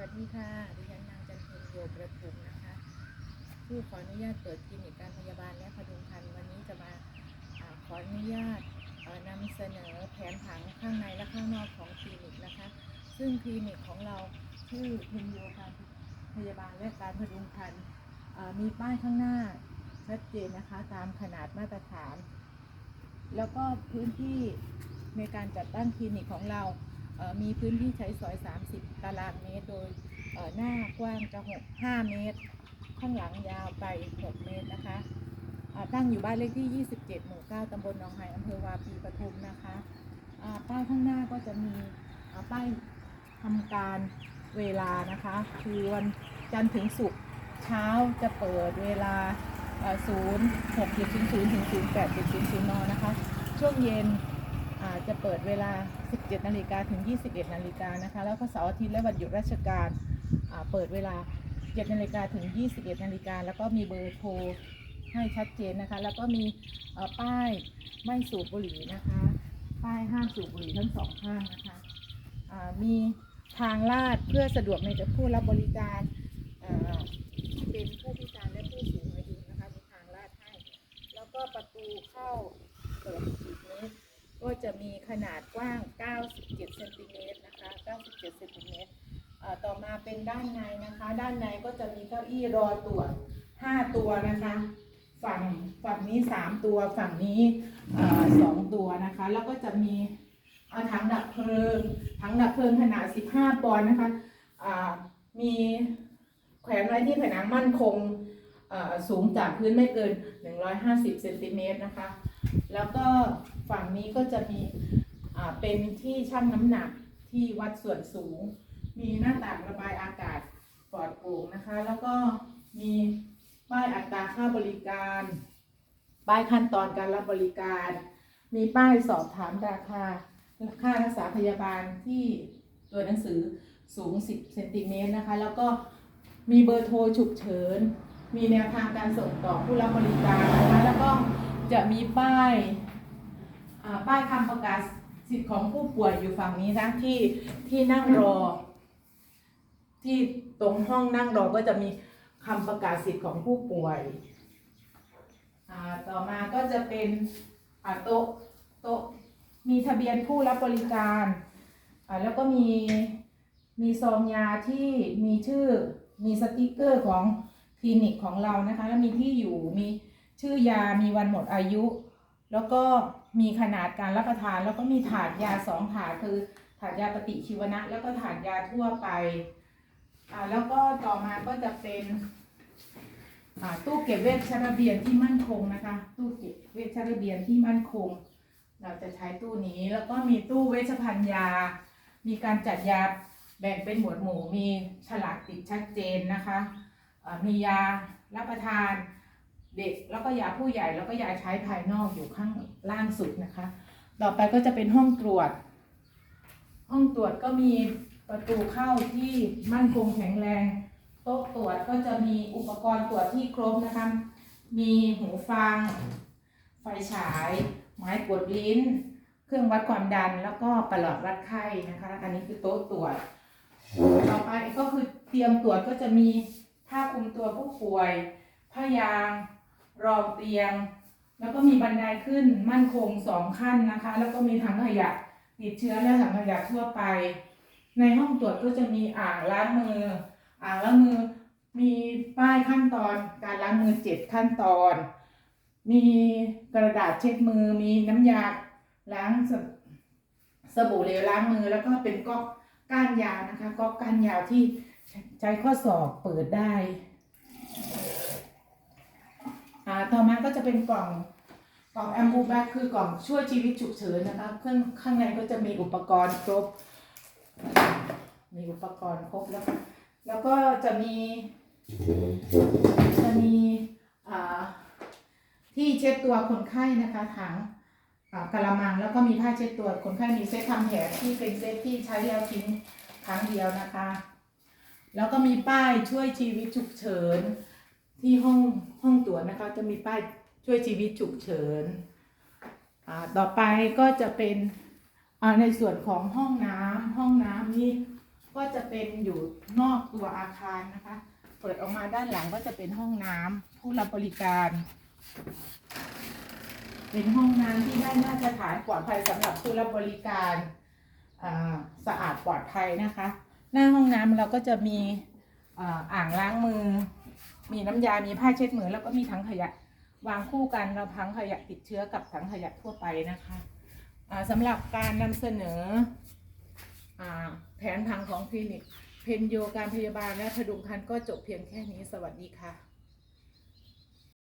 วัสดีค่ะดิฉันนางจันเพ็ญโยประทุมนะคะผู้ขออนุญาตเปิดคลินิกการพยาบาลและพดุงครรภ์วันนี้จะมาอขออนุญาตนำเสนอแผนผังข้างในและข้างนอกของคลินิกนะคะ ซึ่งคลินิกของเราชื่อพ็ญโยการพยาบาลและการพดุงครรภ์อ่ามีป้ายข้างหน้าชัดเจนนะคะตามขนาดมาตรฐาน แล้วก็พื้นที่ในการจัดตั้งคลินิกของเรา มีพื้นที่ใช้สอย 30 ตารางเมตร โดยหน้ากว้างจะ6 5 เมตร ข้างหลังยาวไป 6 เมตรนะคะตั้งอยู่บ้านเลขที่ 27 หมู่ 9 ตำบลหนองไฮอำเภอวาปีปทุมนะคะป้ายข้างหน้าก็จะมีป้ายทำการเวลานะคะคือวันจันทร์ถึงศุกร์เช้าจะเปิดเวลา 0 6 0 0ถึง 0 8 0 0นนะคะ ช่วงเย็น จะเปิดเวลา 17 นาฬิกาถึง 21 นาฬิกานะคะ แล้วก็เสาร์อาทิตย์และวันหยุดราชการเปิดเวลา 7 นาฬิกาถึง 21 นาฬิกา แล้วก็มีเบอร์โทรให้ชัดเจนนะคะ แล้วก็มีป้ายไม่สูบบุหรี่นะคะ ป้ายห้ามสูบบุหรี่ทั้งสองข้างนะคะมีทางลาดเพื่อสะดวกในผู้รับบริการเป็นผู้พิการและผู้สูงอายุนะคะมีทางลาดให้ แล้วก็ประตูเข้าเปิด จะมีขนาดกว้าง 97เซนติเมตรนะคะ 97เซนติเมตรต่อมาเป็นด้านในนะคะ ด้านในก็จะมีเก้าอี้รอตรวจ5ตัวนะคะ ฝั่งฝั่งนี้ 3 ตัว ฝั่งนี้เอ่อสองตัวนะคะ แล้วก็จะมีถังดับเพลิง ถังดับเพลิงขนาด 15 ปอนด์นะคะมีแขวนไว้ที่ผนังมั่นคงสูงจากพื้นไม่เกิน 150 เซนติเมตรนะคะ แล้วก็ ฝั่งนี้ก็จะมีเป็นที่ชั่งน้ำหนักที่วัดส่วนสูง มีหน้าต่างระบายอากาศปลอดโปร่งนะคะ แล้วก็มีป้ายอัตราค่าบริการ ป้ายขั้นตอนการรับบริการ มีป้ายสอบถามราคาค่ารักษาพยาบาลที่ตัวหนังสือสูง 10เซนติเมตรนะคะ แล้วก็มีเบอร์โทรฉุกเฉิน มีแนวทางการส่งต่อผู้รับบริการนะคะ แล้วก็จะมีป้าย ป้ายคำประกาศสิทธิ์ของผู้ป่วยอยู่ฝั่งนี้นะที่ที่นั่งรอ ที่ตรงห้องนั่งรอก็จะมีคำประกาศสิทธิ์ของผู้ป่วยต่อมาก็จะเป็นโต๊ะโต๊ะมีทะเบียนผู้รับบริการแล้วก็มีมีซองยาที่มีชื่อมีสติกเกอร์ของคลินิกของเรานะคะ แล้วมีที่อยู่มีชื่อยามีวันหมดอายุ แล้วก็มีขนาดการรับประทานแล้วก็มีถาดยาสองถาดคือถาดยาปฏิชีวนะ แล้วก็ถาดยาทั่วไปอ่าแล้วก็ต่อมาก็จะเป็นอ่าตู้เก็บเวชระเบียนที่มั่นคงนะคะ ตู้เก็บเวชระเบียนที่มั่นคง เราจะใช้ตู้นี้แล้วก็มีตู้เวชภัณฑ์ยา มีการจัดยาแบ่งเป็นหมวดหมู่มีฉลากติดชัดเจนนะคะอ่ามียารับประทาน เด็กแล้วก็ยาผู้ใหญ่แล้วก็ยาใช้ภายนอกอยู่ข้างล่างสุดนะคะ ต่อไปก็จะเป็นห้องตรวจ ห้องตรวจก็มีประตูเข้าที่มั่นคงแข็งแรงโต๊ะตรวจก็จะมีอุปกรณ์ตรวจที่ครบนะคะ มีหูฟัง ไฟฉาย ไม้กดลิ้น เครื่องวัดความดันแล้วก็ประหลอดวัดไข้นะคะ อันนี้คือโต๊ะตรวจ ต่อไปก็คือเตรียมตรวจก็จะมีผ้าคลุมตัวผู้ป่วยผ้ายาง รองเตียง แล้วก็มีบันไดขึ้นมั่นคงสองขั้นนะคะ แล้วก็มีถังขยะติดเชื้อและถังขยะทั่วไป ในห้องตรวจก็จะมีอ่างล้างมือ อ่างล้างมือมีป้ายขั้นตอนการล้างมือเจ็ดขั้นตอน มีกระดาษเช็ดมือ มีน้ำยาล้างสบสบู่เหลวล้างมือ แล้วก็เป็นก๊อกก้านยาวนะคะก๊อกก้านยาวที่ใช้ข้อศอกเปิดได้ ต่อมาก็จะเป็นกล่องกล่องแอมบูแบ็กคือกล่องช่วยชีวิตฉุกเฉินนะคะเครื่องข้างในก็จะมีอุปกรณ์ครบ มีอุปกรณ์ครบแล้วก็แล้วก็จะมีจะมีที่เช็ดตัวคนไข้นะคะถังกระมังแล้วก็มีผ้าเช็ดตัวคนไข้มีเซตทำแผลที่เป็นเซตที่ใช้แล้วทิ้งครั้งเดียวนะคะ แล้วก็มีป้ายช่วยชีวิตฉุกเฉิน ที่ห้องห้องตรวนะคะ จะมีป้ายช่วยชีวิตฉุกเฉินอ่าต่อไปก็จะเป็นอ่าในส่วนของห้องน้ำห้องน้ำนี่ก็จะเป็นอยู่นอกตัวอาคารนะคะ เปิดออกมาด้านหลังก็จะเป็นห้องน้ำผู้รับบริการ เป็นห้องน้ำที่ได้มาตรฐานปลอดภัยสำหรับผู้รับบริการสะอาดปลอดภัยนะคะ หน้าห้องน้ำเราก็จะมีอ่างล้างมือ มีน้ำยา มีผ้าเช็ดมือแล้วก็มีถังขยะ วางคู่กันเราพังขยะติดเชื้อกับถังขยะทั่วไปนะคะอ่าสำหรับการนำเสนอแผนพังของคลินิก เพนโยการพยาบาลและพดุงคันก็จบเพียงแค่นี้สวัสดีค่ะ